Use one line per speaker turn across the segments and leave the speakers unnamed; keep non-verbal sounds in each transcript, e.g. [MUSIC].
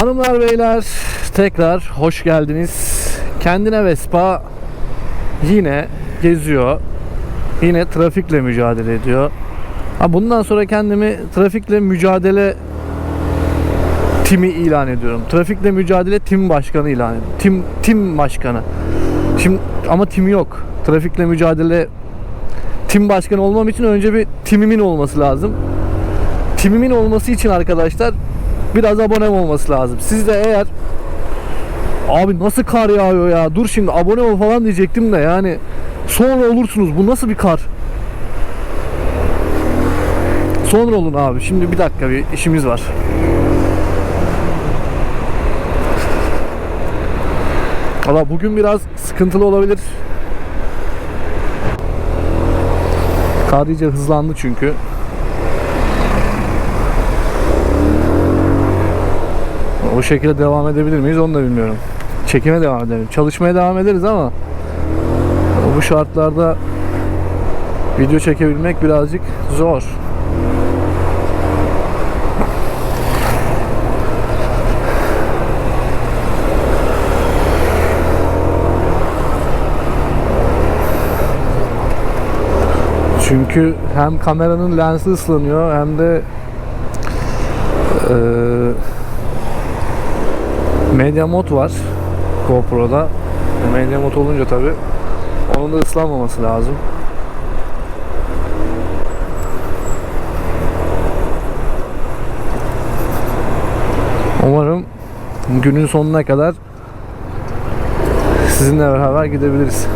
Hanımlar beyler tekrar hoş geldiniz. Kendine Vespa yine geziyor. Yine trafikle mücadele ediyor. Ha bundan sonra kendimi trafikle mücadele timi ilan ediyorum. Trafikle mücadele tim başkanı ilan ediyorum. Tim tim başkanı. Şimdi ama tim yok. Trafikle mücadele tim başkanı olmam için önce bir timimin olması lazım. Timimin olması için arkadaşlar biraz abonem olması lazım. Siz de eğer abi nasıl kar yağıyor ya? Dur şimdi abone ol falan diyecektim de yani sonra olursunuz. Bu nasıl bir kar? Sonra olun abi. Şimdi bir dakika bir işimiz var. Valla bugün biraz sıkıntılı olabilir. Kar iyice hızlandı çünkü O şekilde devam edebilir miyiz onu da bilmiyorum. Çekime devam edelim. Çalışmaya devam ederiz ama bu şartlarda video çekebilmek birazcık zor. Çünkü hem kameranın lensi ıslanıyor hem de eee Media mod var GoPro'da. Media mod olunca tabi onun da ıslanmaması lazım. Umarım günün sonuna kadar sizinle beraber gidebiliriz.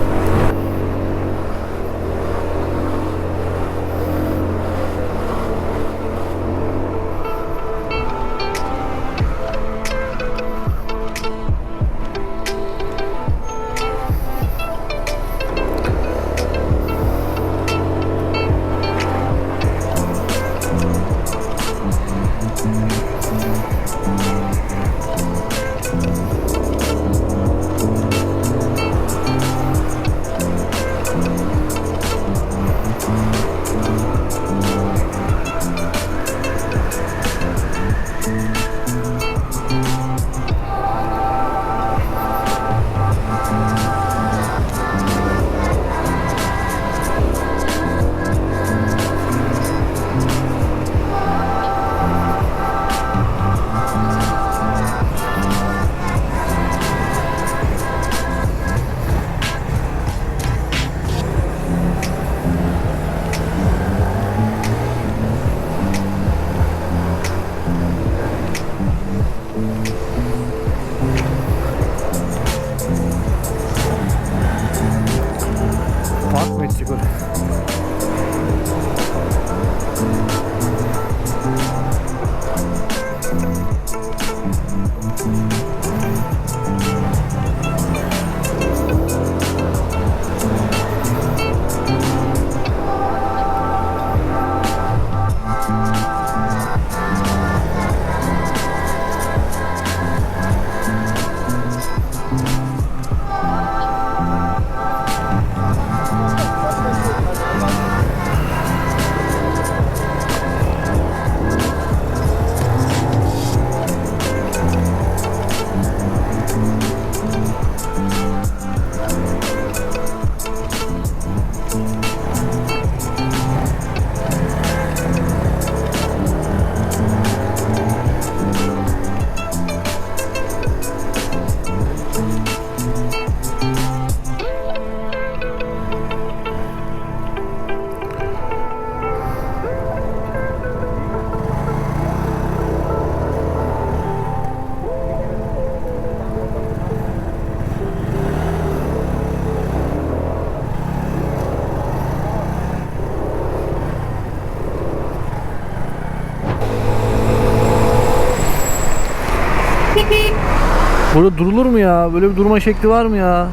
[LAUGHS] Burada durulur mu ya? Böyle bir durma şekli var mı ya?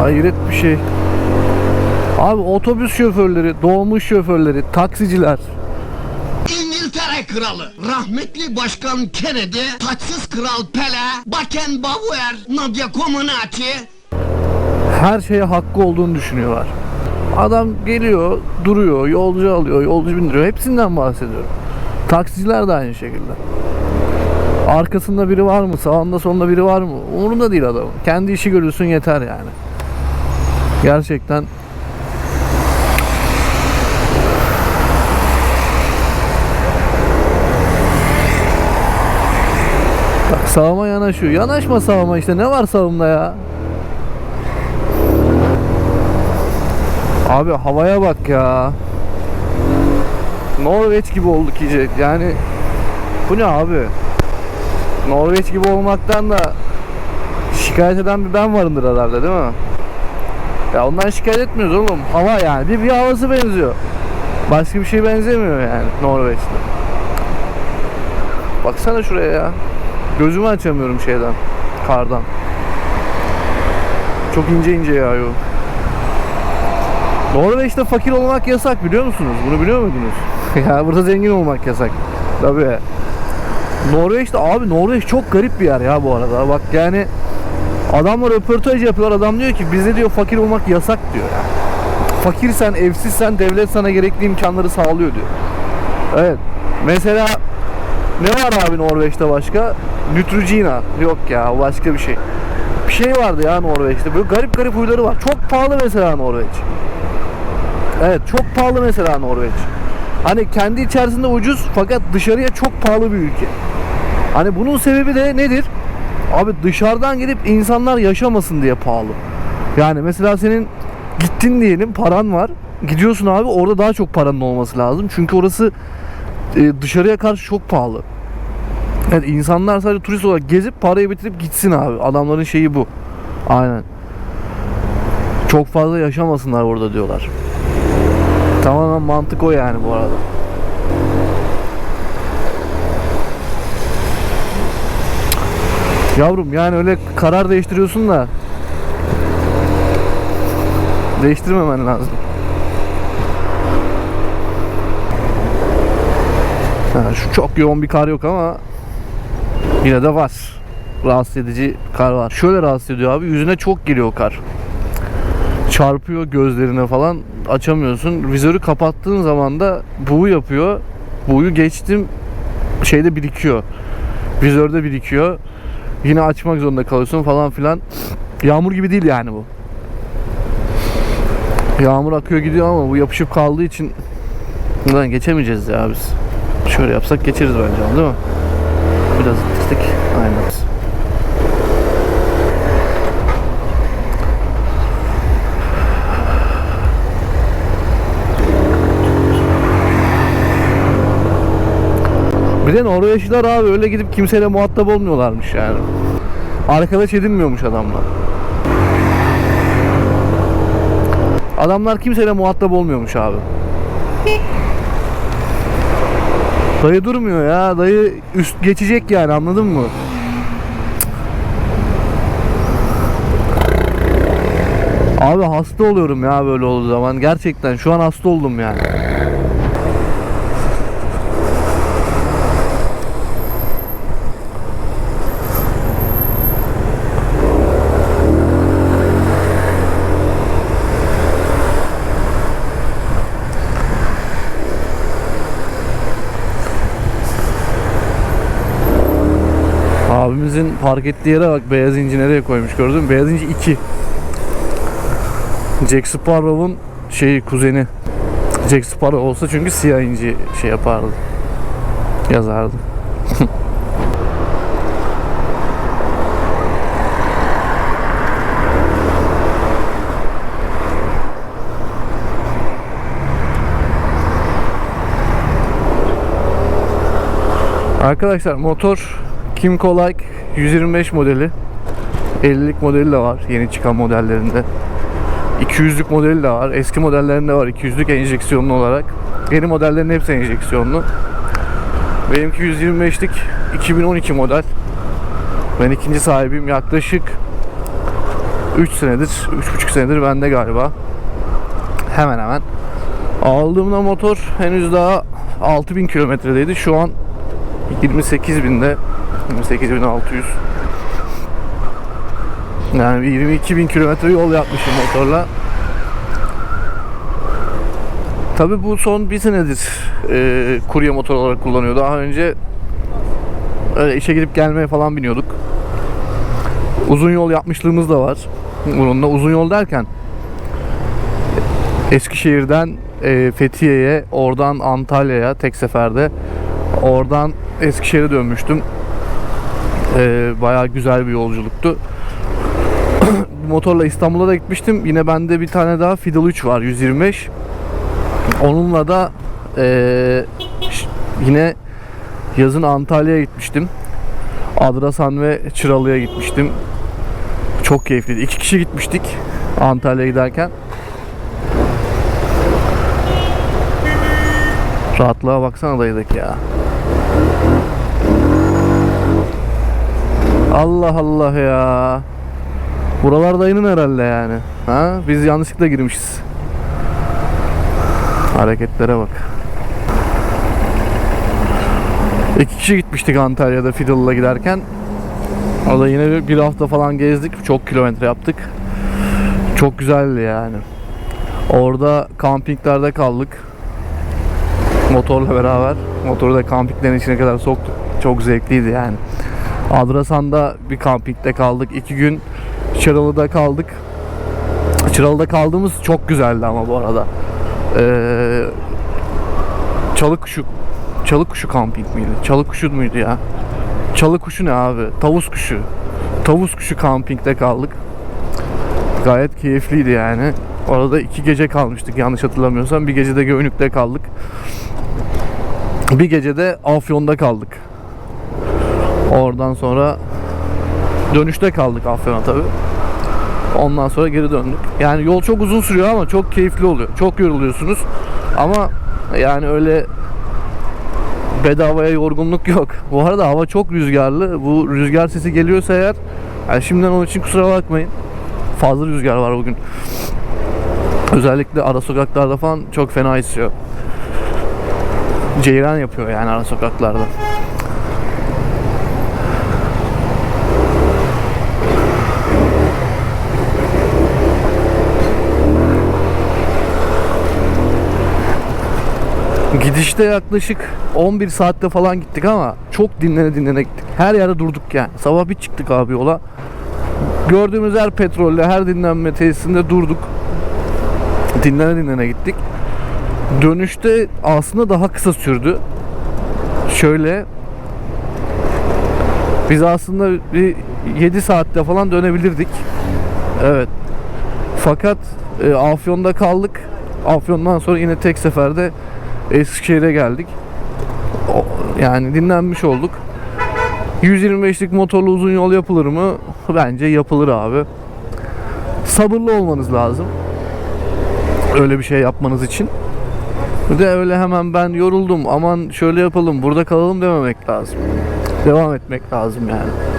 Hayret bir şey. Abi otobüs şoförleri, doğmuş şoförleri, taksiciler.
İngiltere kralı, rahmetli başkan Kennedy, taçsız kral Pele, Beckenbauer, Nadia Comaneci,
her şeye hakkı olduğunu düşünüyorlar. Adam geliyor, duruyor, yolcu alıyor, yolcu bindiriyor. Hepsinden bahsediyorum. Taksiciler de aynı şekilde. Arkasında biri var mı? Sağında solunda biri var mı? Umurunda değil adamın. Kendi işi görülsün yeter yani. Gerçekten Bak sağıma yanaşıyor. Yanaşma sağıma işte. Ne var sağımda ya? Abi havaya bak ya. Norveç gibi olduk iyice. Yani bu ne abi? Norveç gibi olmaktan da şikayet eden bir ben varımdır herhalde değil mi? Ya ondan şikayet etmiyoruz oğlum. Hava yani. Bir, bir havası benziyor. Başka bir şey benzemiyor yani Norveç'te. Baksana şuraya ya. Gözümü açamıyorum şeyden. Kardan. Çok ince ince yağıyor. Norveç'te fakir olmak yasak biliyor musunuz? Bunu biliyor muydunuz? [LAUGHS] ya burada zengin olmak yasak. Tabii. Norveç'te abi Norveç çok garip bir yer ya bu arada. Bak yani adamlar röportaj yapıyorlar. Adam diyor ki bizde diyor fakir olmak yasak diyor ya. Fakirsen, evsizsen devlet sana gerekli imkanları sağlıyor diyor. Evet. Mesela ne var abi Norveç'te başka? Neutrogena. Yok ya başka bir şey. Bir şey vardı ya Norveç'te. Böyle garip garip huyları var. Çok pahalı mesela Norveç. Evet çok pahalı mesela Norveç. Hani kendi içerisinde ucuz fakat dışarıya çok pahalı bir ülke. Hani bunun sebebi de nedir? Abi dışarıdan gelip insanlar yaşamasın diye pahalı. Yani mesela senin gittin diyelim paran var. Gidiyorsun abi orada daha çok paranın olması lazım. Çünkü orası e, dışarıya karşı çok pahalı. Evet insanlar sadece turist olarak gezip parayı bitirip gitsin abi. Adamların şeyi bu. Aynen. Çok fazla yaşamasınlar orada diyorlar. Tamamen mantık o yani bu arada. Yavrum yani öyle karar değiştiriyorsun da değiştirmemen lazım. Ha, şu çok yoğun bir kar yok ama yine de var. Rahatsız edici kar var. Şöyle rahatsız ediyor abi yüzüne çok geliyor kar. Çarpıyor gözlerine falan açamıyorsun. Vizörü kapattığın zaman da buğu yapıyor. Buğuyu geçtim şeyde birikiyor. Vizörde birikiyor. Yine açmak zorunda kalıyorsun falan filan. Yağmur gibi değil yani bu. Yağmur akıyor gidiyor ama bu yapışıp kaldığı için buradan geçemeyeceğiz ya biz. Şöyle yapsak geçeriz bence değil mi? Biraz ittirdik. Aynen. Bir de Norveçliler abi öyle gidip kimseyle muhatap olmuyorlarmış yani. Arkadaş edinmiyormuş adamlar. Adamlar kimseyle muhatap olmuyormuş abi. Dayı durmuyor ya. Dayı üst geçecek yani anladın mı? Abi hasta oluyorum ya böyle olduğu zaman. Gerçekten şu an hasta oldum yani. Abimizin park ettiği yere bak beyaz inci nereye koymuş gördün mü? Beyaz inci 2. Jack Sparrow'un şeyi kuzeni. Jack Sparrow olsa çünkü siyah inci şey yapardı. Yazardı. [LAUGHS] Arkadaşlar motor Kimco Like 125 modeli. 50'lik modeli de var yeni çıkan modellerinde. 200'lük modeli de var. Eski modellerinde var 200'lük enjeksiyonlu olarak. Yeni modellerin hepsi enjeksiyonlu. Benimki 125'lik 2012 model. Ben ikinci sahibiyim. Yaklaşık 3 senedir 3,5 senedir bende galiba. Hemen hemen. Aldığımda motor henüz daha 6000 kilometredeydi. Şu an 28 binde 28.600 yani 22 bin kilometre yol yapmışım motorla Tabi bu son bir senedir e, kurye motor olarak kullanıyor. Daha önce öyle işe gidip gelmeye falan biniyorduk. Uzun yol yapmışlığımız da var. Bununla uzun yol derken Eskişehir'den e, Fethiye'ye, oradan Antalya'ya tek seferde. Oradan Eskişehir'e dönmüştüm. E, bayağı güzel bir yolculuktu. [CLEARS THROAT] Motorla İstanbul'a da gitmiştim. Yine bende bir tane daha Fiddle 3 var 125. Onunla da e, yine yazın Antalya'ya gitmiştim. Adrasan ve Çıralı'ya gitmiştim. Çok keyifliydi. İki kişi gitmiştik Antalya'ya giderken. Rahatlığa baksana dayıdaki ya. Allah Allah ya. Buralar dayının herhalde yani. Ha? Biz yanlışlıkla girmişiz. Hareketlere bak. İki kişi gitmiştik Antalya'da Fiddle'la giderken. O da yine bir hafta falan gezdik. Çok kilometre yaptık. Çok güzeldi yani. Orada kampinglerde kaldık. Motorla beraber. Motoru da kampinglerin içine kadar soktuk. Çok zevkliydi yani. Adrasan'da bir kampingde kaldık. iki gün Çıralı'da kaldık. Çıralı'da kaldığımız çok güzeldi ama bu arada. Ee, Çalıkuşu Çalıkuşu kamping miydi? Çalıkuşu muydu ya? Çalıkuşu ne abi? Tavus kuşu. Tavus kuşu kampingde kaldık. Gayet keyifliydi yani. Orada iki gece kalmıştık yanlış hatırlamıyorsam. Bir gece de Göynük'te kaldık. Bir gece de Afyon'da kaldık. Oradan sonra dönüşte kaldık Afyon'a tabi. Ondan sonra geri döndük. Yani yol çok uzun sürüyor ama çok keyifli oluyor. Çok yoruluyorsunuz. Ama yani öyle bedavaya yorgunluk yok. Bu arada hava çok rüzgarlı. Bu rüzgar sesi geliyorsa eğer yani şimdiden onun için kusura bakmayın. Fazla rüzgar var bugün. Özellikle ara sokaklarda falan çok fena esiyor. Ceyran yapıyor yani ara sokaklarda. Gidişte yaklaşık 11 saatte falan gittik ama çok dinlene dinlene gittik. Her yerde durduk yani. Sabah bir çıktık abi yola. Gördüğümüz her petrolle, her dinlenme tesisinde durduk. Dinlene dinlene gittik. Dönüşte aslında daha kısa sürdü. Şöyle biz aslında bir 7 saatte falan dönebilirdik. Evet. Fakat e, Afyon'da kaldık. Afyon'dan sonra yine tek seferde Eskişehir'e geldik. Yani dinlenmiş olduk. 125'lik motorlu uzun yol yapılır mı? Bence yapılır abi. Sabırlı olmanız lazım. Öyle bir şey yapmanız için. Bir de öyle hemen ben yoruldum aman şöyle yapalım burada kalalım dememek lazım. Devam etmek lazım yani.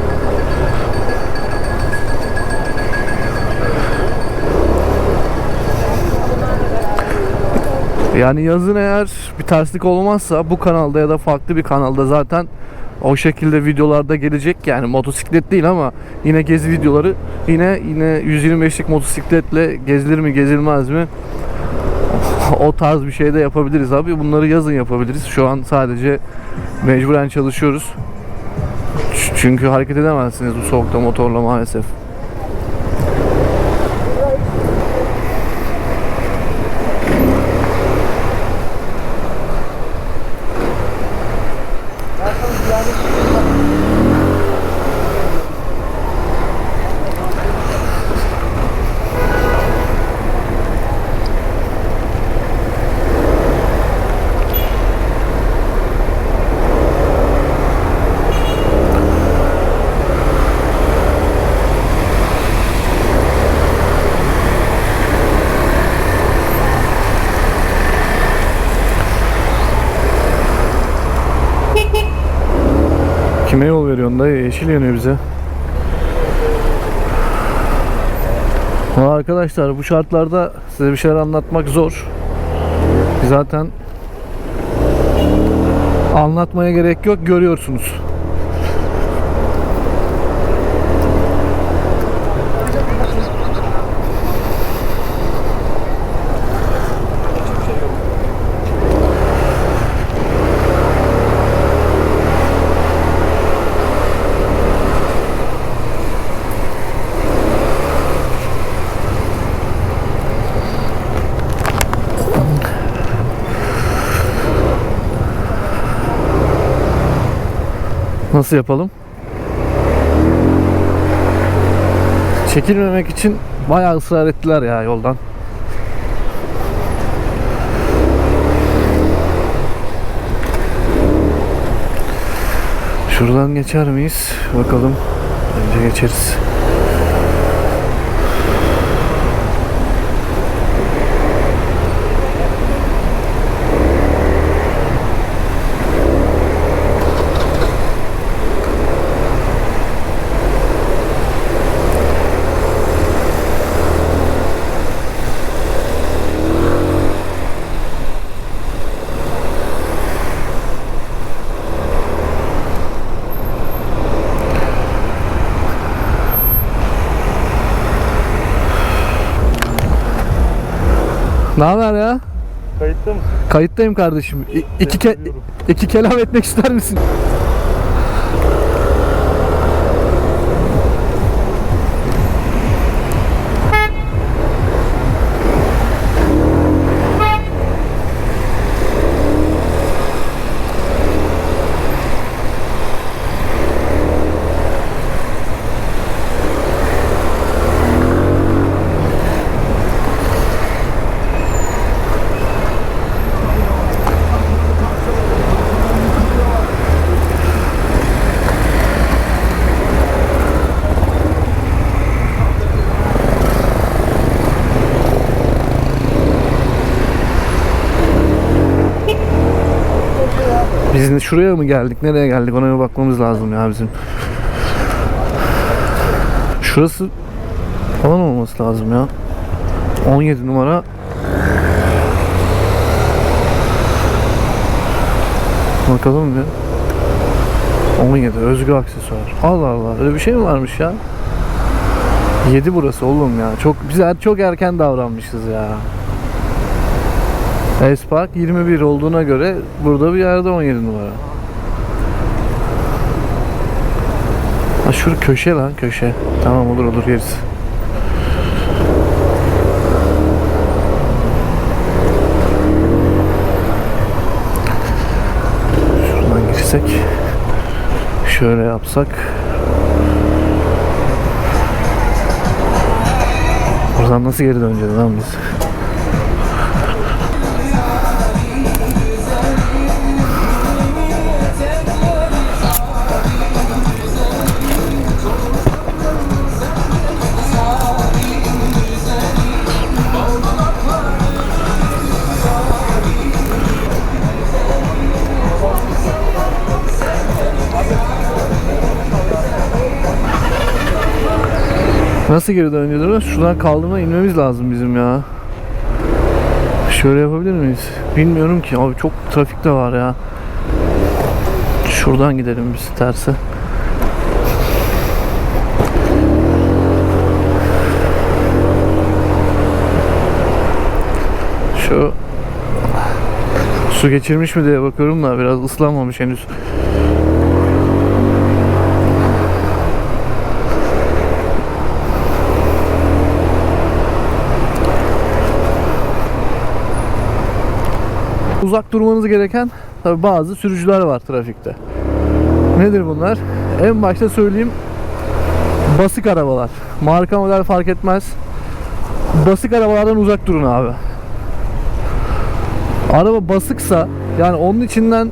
Yani yazın eğer bir terslik olmazsa bu kanalda ya da farklı bir kanalda zaten o şekilde videolarda gelecek. Yani motosiklet değil ama yine gezi videoları yine yine 125'lik motosikletle gezilir mi gezilmez mi? [LAUGHS] O tarz bir şey de yapabiliriz abi. Bunları yazın yapabiliriz. Şu an sadece mecburen çalışıyoruz. Çünkü hareket edemezsiniz bu soğukta motorla maalesef dayı? Yeşil yanıyor bize. Ama arkadaşlar bu şartlarda size bir şeyler anlatmak zor. Zaten anlatmaya gerek yok görüyorsunuz. Nasıl yapalım? Çekilmemek için bayağı ısrar ettiler ya yoldan. Şuradan geçer miyiz? Bakalım. Bence geçeriz. Ne haber ya?
Kayıtta mısın?
Kayıttayım kardeşim. İ- iki, ke- iki kelam etmek ister misin? Biz de şuraya mı geldik? Nereye geldik? Ona bir bakmamız lazım ya bizim. Şurası falan olması lazım ya. 17 numara. Bakalım bir. 17 Özgü aksesuar. Allah Allah öyle bir şey mi varmış ya? 7 burası oğlum ya. Çok biz er- çok erken davranmışız ya. Espark 21 olduğuna göre burada bir yerde 17 numara. Ha şur köşe lan köşe. Tamam olur olur gerisi. Şuradan girsek. Şöyle yapsak. Buradan nasıl geri döneceğiz lan biz? Nasıl geri döneceğiz? Şuradan kaldırma inmemiz lazım bizim ya. Şöyle yapabilir miyiz? Bilmiyorum ki. Abi çok trafik de var ya. Şuradan gidelim biz terse. Şu su geçirmiş mi diye bakıyorum da biraz ıslanmamış henüz. Uzak durmanız gereken tabi bazı sürücüler var trafikte. Nedir bunlar? En başta söyleyeyim basık arabalar. Marka model fark etmez. Basık arabalardan uzak durun abi. Araba basıksa yani onun içinden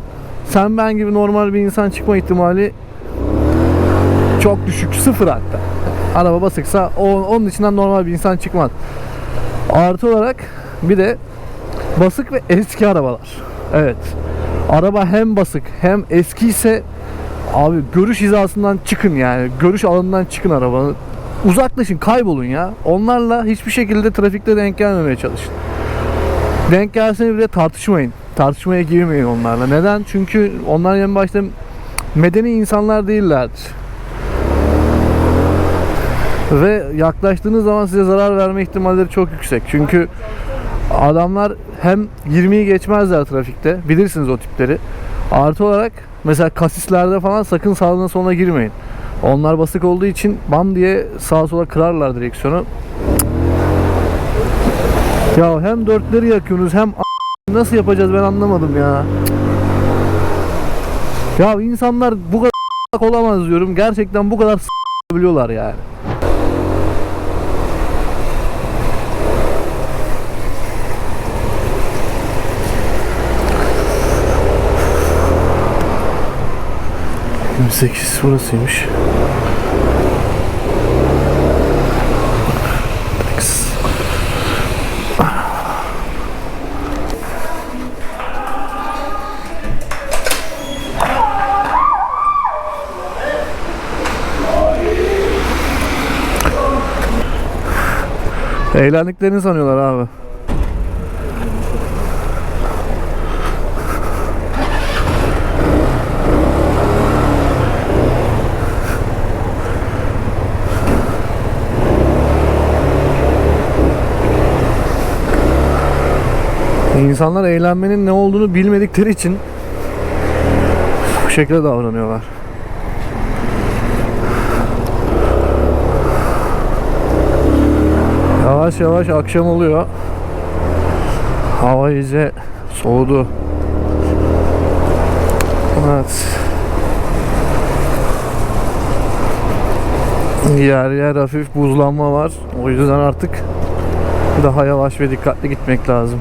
sen ben gibi normal bir insan çıkma ihtimali çok düşük. Sıfır hatta. Araba basıksa onun içinden normal bir insan çıkmaz. Artı olarak bir de basık ve eski arabalar. Evet. Araba hem basık hem eski ise abi görüş hizasından çıkın yani. Görüş alanından çıkın arabanın. Uzaklaşın, kaybolun ya. Onlarla hiçbir şekilde trafikte denk gelmemeye çalışın. Denk gelseniz bile tartışmayın. Tartışmaya girmeyin onlarla. Neden? Çünkü onlar en başta medeni insanlar değillerdir. Ve yaklaştığınız zaman size zarar verme ihtimalleri çok yüksek. Çünkü adamlar hem 20'yi geçmezler trafikte. Bilirsiniz o tipleri. Artı olarak mesela kasislerde falan sakın sağına soluna girmeyin. Onlar basık olduğu için bam diye sağa sola kırarlar direksiyonu. Ya hem dörtleri yakıyorsunuz hem nasıl yapacağız ben anlamadım ya. Ya insanlar bu kadar olamaz diyorum. Gerçekten bu kadar biliyorlar yani. Sekiz burasıymış. X. Eğlendiklerini sanıyorlar abi. İnsanlar eğlenmenin ne olduğunu bilmedikleri için bu şekilde davranıyorlar. Yavaş yavaş akşam oluyor. Hava iyice soğudu. Evet. Yer yer hafif buzlanma var. O yüzden artık daha yavaş ve dikkatli gitmek lazım.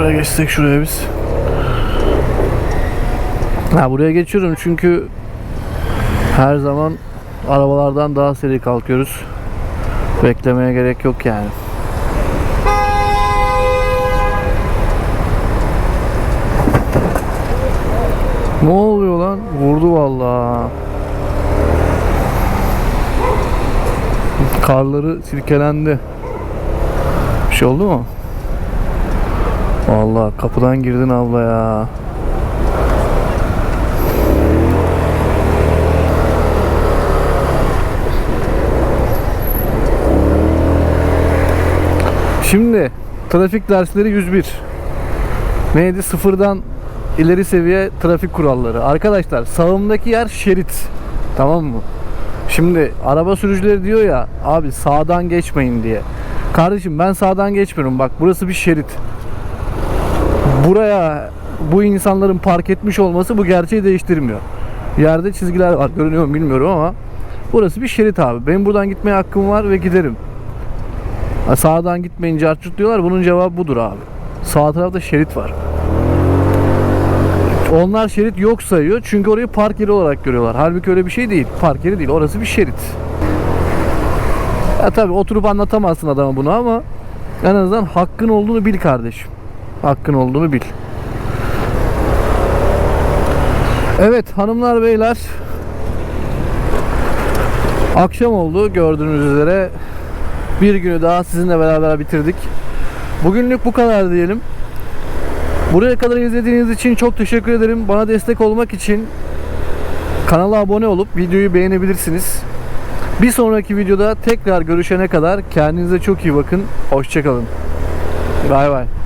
Şuraya geçsek şuraya biz. Ha buraya geçiyorum çünkü her zaman arabalardan daha seri kalkıyoruz. Beklemeye gerek yok yani. Ne oluyor lan? Vurdu vallahi. Karları silkelendi. Bir şey oldu mu? Vallahi kapıdan girdin abla ya. Şimdi trafik dersleri 101. Neydi? Sıfırdan ileri seviye trafik kuralları. Arkadaşlar sağımdaki yer şerit. Tamam mı? Şimdi araba sürücüleri diyor ya abi sağdan geçmeyin diye. Kardeşim ben sağdan geçmiyorum. Bak burası bir şerit. Buraya bu insanların park etmiş olması bu gerçeği değiştirmiyor. Yerde çizgiler var. Görünüyor mu bilmiyorum ama burası bir şerit abi. Benim buradan gitmeye hakkım var ve giderim. Sağdan gitmeyince artçut diyorlar. Bunun cevabı budur abi. Sağ tarafta şerit var. Onlar şerit yok sayıyor. Çünkü orayı park yeri olarak görüyorlar. Halbuki öyle bir şey değil. Park yeri değil. Orası bir şerit. Ya tabii oturup anlatamazsın adama bunu ama en azından hakkın olduğunu bil kardeşim. Hakkın olduğunu bil. Evet hanımlar beyler Akşam oldu gördüğünüz üzere bir günü daha sizinle beraber bitirdik. Bugünlük bu kadar diyelim. Buraya kadar izlediğiniz için çok teşekkür ederim. Bana destek olmak için kanala abone olup videoyu beğenebilirsiniz. Bir sonraki videoda tekrar görüşene kadar kendinize çok iyi bakın. Hoşçakalın. Bay bay.